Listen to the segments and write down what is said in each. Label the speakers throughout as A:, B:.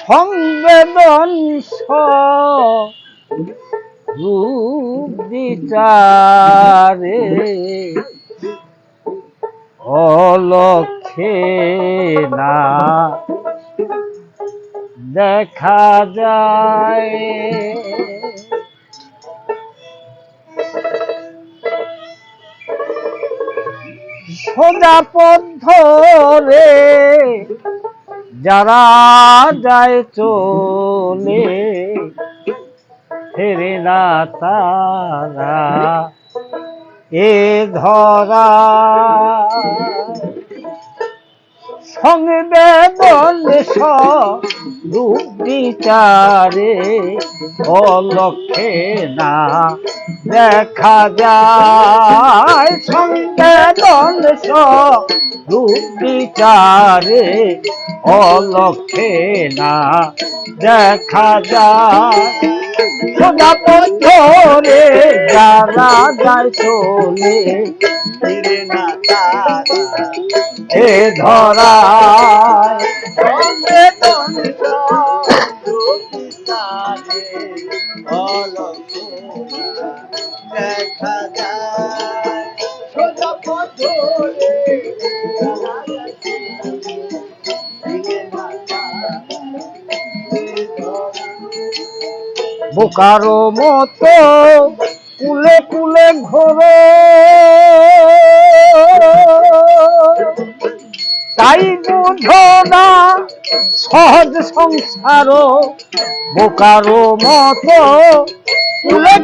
A: সংবেদন রূপ বিচারে অলক্ষে না দেখা যায়। সোজা পথ ধরে যারা যায় চলে, ফেরে না তারা এ ধরা। সংবেদন রূপ বিচারে অলক্ষে না দেখা যায় সংবেদন রূপ বিচারে অলক্ষে না। দেখা যায় সোজা ধরে যারা যায় চলে,
B: ফিরে না
A: এ ধরা বোকারো মতো কুলে কুলে ঘোরে। তাই বুঝো না সহজ সংসার বোকারো মতো কুলে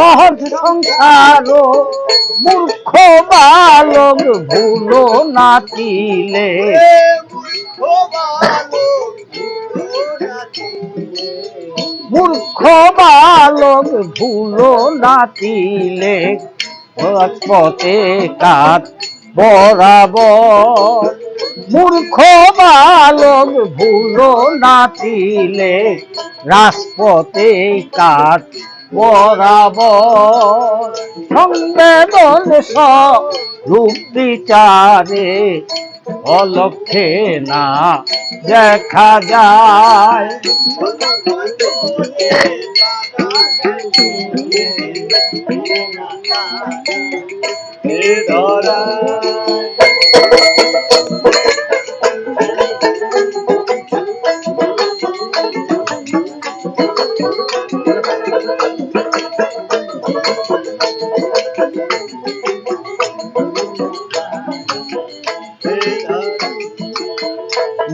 A: সহজ সংসার মূর্খ বালক ভুলো নাচিলে মূর্খ বালক ভুলো নাচিলে পথে কাত বরাবর। মূর্খ বালক ভুলো নাচিলে রাজপথে কাত বরাবর রূপ বিচারে অলক্ষে না দেখা যায়।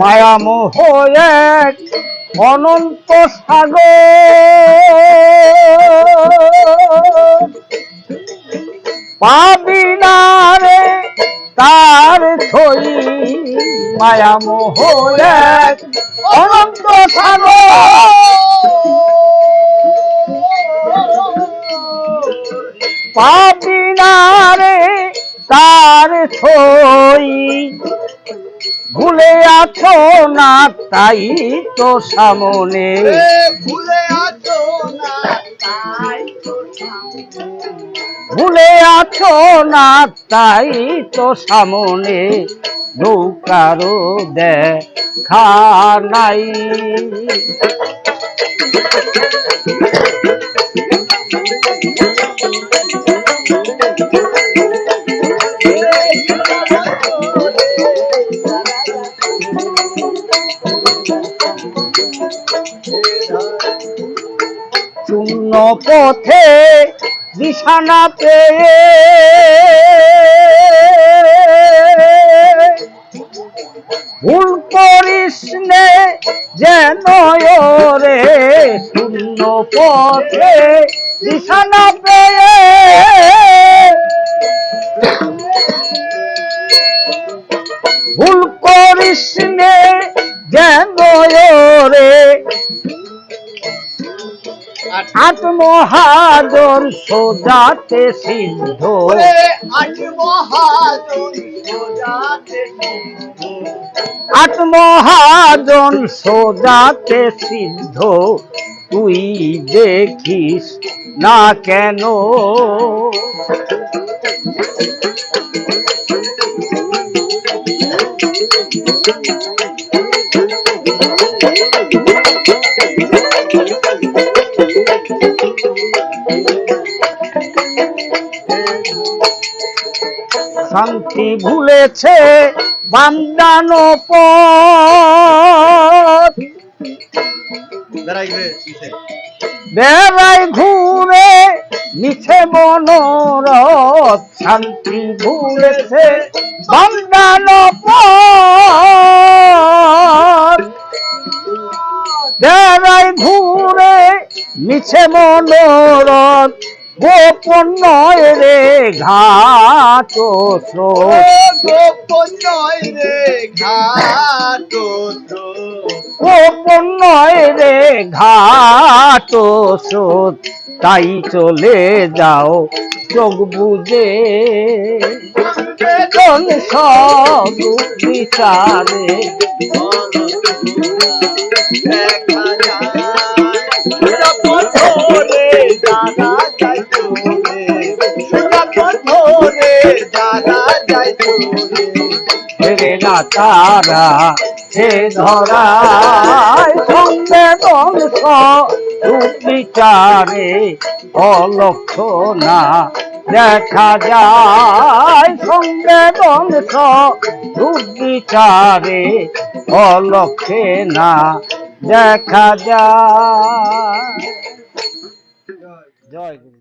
A: মায়ামোহ এক অনন্ত সাগর। পাবি না রে তার থই মায়ামোহ এক অনন্ত সাগর। পাবি না রে তার থই ভুলে আছো না তাই তো সামনে।
B: ভুলে আছো না তাই তো সামনে।
A: ভুলে আছো না তাই তো সামনে। নৌকারও দেখা নাই। শূন্য পথে নিশানা পেয়ে ভুল করিস নে যেন রে শূন্য পথে নিশানা পেয়ে। ভুল করিস নে যেন রে
B: আট
A: আট মহাজন সোজাতে সিদ্ধ
B: আত্মহাদন সোজাতে সিদ্ধ
A: তুই দেখিস না কেন? শান্তি ভুলেছে, বান্দানো পথ। ঘুরে, মিছে মনোরথ, শান্তি ভুলেছে, বান্দানো পথ। বেড়াই ঘুরে, মিছে মনোরথ গোপন নয় রে ঘাট
B: গোপন নয় রে ঘাট
A: গোপন নয় রে ঘাট স্রোত। তাই চলে যাও চোখ বুঝে বেদন সব বিচারে।
B: দেখা যায়। জানা যায়
A: ফেরে না তারা সে ধরায়, সঙ্গে বংশ বিচারে অলক্ষ না দেখা যায়। সঙ্গে বংশ বিচারে অলক্ষে না দেখা যায়। জয় গুরু।